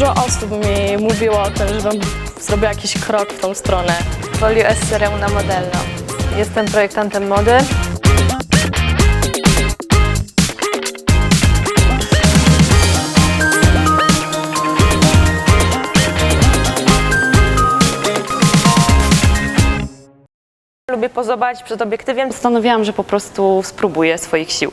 Dużo osób mi mówiło o tym, żebym zrobiła jakiś krok w tą stronę. Woli SRM na modelno. Jestem projektantem mody. Lubię pozować przed obiektywem. Postanowiłam, że po prostu spróbuję swoich sił.